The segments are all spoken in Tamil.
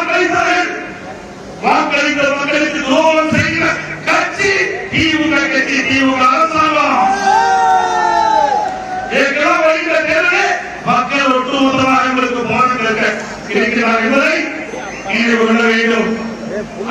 வாக்களித்தார்கள் வாக்களித்த மக்களுக்கு துரோகம் செய்கிற கட்சி திமுக கட்சி திமுக அரசாங்கம். ஏற்கனவே வருகிற தேர்தலில் மக்கள் ஒட்டுமொத்தமாக எங்களுக்கு போராட்டம் இருக்க இருக்கிறார் என்பதை நினைவு கொள்ள வேண்டும்.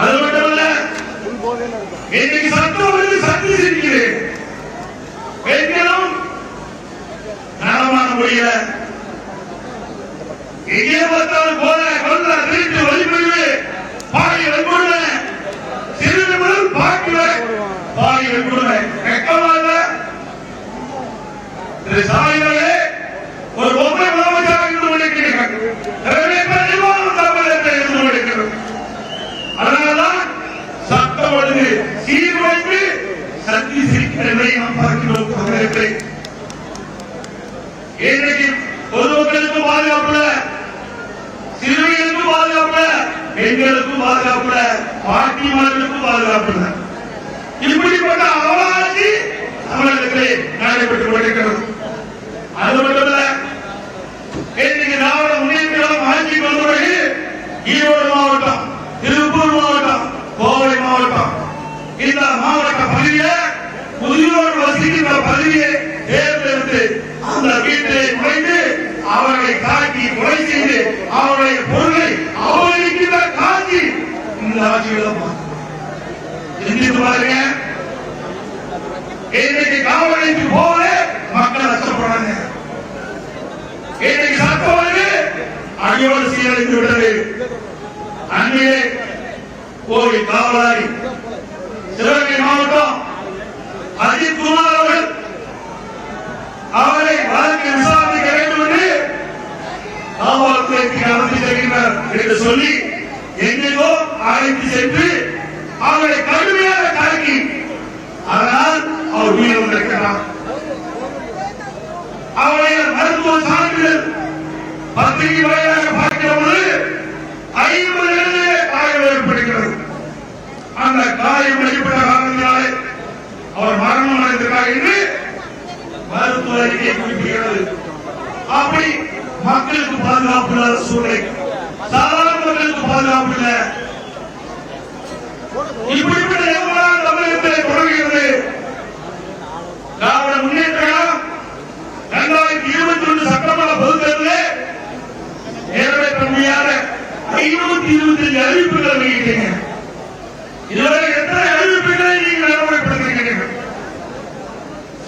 அது மட்டுமல்ல இன்னைக்கு சட்டம் ஒழுங்கு இருக்கிறேன் திரு ஒரு பொம்மை முதலமைச்சராக இருந்து கொண்டிருக்கிறீர்கள். எனவே இருந்து கொண்டிருக்கிறது அதனால்தான் சட்டம் ஒழுங்கு சீர்குலைந்து சக்தி சிரிக்கிறதை நாம் பார்க்கிறோம் தமிழகத்தை இன்றைக்கு பொதுமக்களுக்கு பாதுகாப்புல சிறுமிகளுக்கு பாதுகாப்புல பெண்களுக்கும் பாதுகாப்புல பாட்டிமார்களுக்கும் பாதுகாப்புல இப்படிப்பட்ட அவலாட்சி தமிழகத்திலே நடைபெற்றுக் கொண்டிருக்கிறது. அது மட்டுமல்ல இன்றைக்கு திராவிட முன்னேற்றம் ஆட்சிக்கு வந்த பிறகு ஈரோடு மாவட்டம் திருப்பூர் மாவட்டம் கோவை மாவட்டம். இந்த மாவட்ட பகுதியை முதியோர் வசிக்கின்ற பகுதியை தேர்ந்தெடுத்து அந்த வீட்டை நுழைந்து அவர்களை தாக்கி கொலை செய்து அவருடைய பொருளை அவமதிக்கின்ற காட்சி இந்த ஆட்சியில சிந்தித்து பாருங்க. இன்னைக்கு காவலைக்கு போக மக்கள் அச்சப்படுறாங்க இன்னைக்கு சட்டம் வந்து அடியோடு சீரழிந்து விட்டது. அன்றையே கோவில் காவலாளி சிவகங்கை மாவட்டம் அஜித் குமார் அவர்கள் அவரை வழக்கு விசாரணைக்க வேண்டும் என்று காவல்துறைக்கு அனுமதி தருகின்றார் என்று சொல்லி எங்கேயோ அழைத்து சென்று அவரை கடுமையாக தாக்கி அதனால் அவர் உயிர் வந்திருக்கிறார் அவருடைய மருத்துவ சான்றிதழ் பத்திரிகை வாயிலாக பார்க்கிற பொழுது ஐம்பது இடங்களிலே காயம் ஏற்படுகிறது. அந்த காயம் ஏற்பட்ட காரணத்தினாலே அவர் மரணம் அடைந்திருக்கார் என்று மருத்துவ அறிக்கை குறிப்பிடுகிறது. அப்படி மக்களுக்கு பாதுகாப்பு இல்லாத சூழ்நிலை. சாதாரண மக்களுக்கு பாதுகாப்பு இல்லை. இப்படிப்பட்ட ஐநூத்தி இருபத்தி அஞ்சு அறிவிப்புகள் வெளியிட்டீங்க. இதுவரை எத்தனை அறிவிப்புகளை நீங்கள் நடைமுறைப்படுத்திருக்கிறீங்க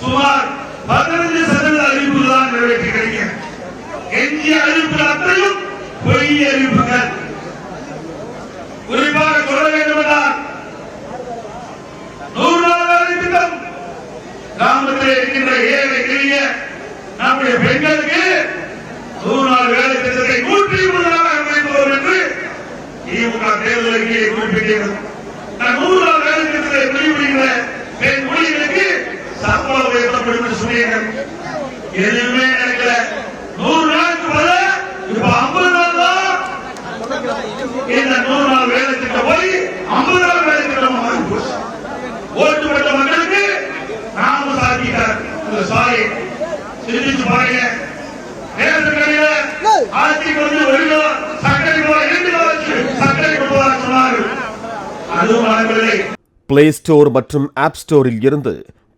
சுமார் பதினஞ்சு சதவீத அறிவிப்புகள் தான் நிறைவேற்றுகிறீங்க எஞ்சிய அறிவிப்புகள் அத்தனையும் பொய் அறிவிப்புகள். குறிப்பாக சொல்ல வேண்டும் என்றால் நூறு நாள் அறிவித்தம் கிராமத்தில் இருக்கின்ற ஏழை எளிய நம்முடைய பெண்களுக்கு நூறு நாள் வேலை திட்டத்தை நூற்றி இருபது நாள் அமைப்போம் என்று திமுக தேர்தல் அறிக்கையை குறிப்பிட்டது நான் நூறு நாள் வேலை திட்டத்தை முடிவுறுகிற பெண் ஊழியர்களுக்கு சம்பளம் உயர்த்தப்படும் எதுவுமே நடக்கல நூறு நாளுக்கு பதில் இப்ப ஐம்பது நாள் தான். இந்த நூறு நாள் வேலை திட்டம் போய் ஐம்பது நாள் வேலை திட்டம் மாறி போச்சு. ஓட்டு பெற்ற மக்களுக்கு நாம சாதிக்கிறார் இந்த சிந்திச்சு பாருங்க. சர்க்கரை போல இரண்டு சர்க்கரை கொண்டு வர சொன்னார்கள். அதுவும் நடக்கவில்லை. பிளே ஸ்டோர் மற்றும் ஆப் ஸ்டோரில் இருந்து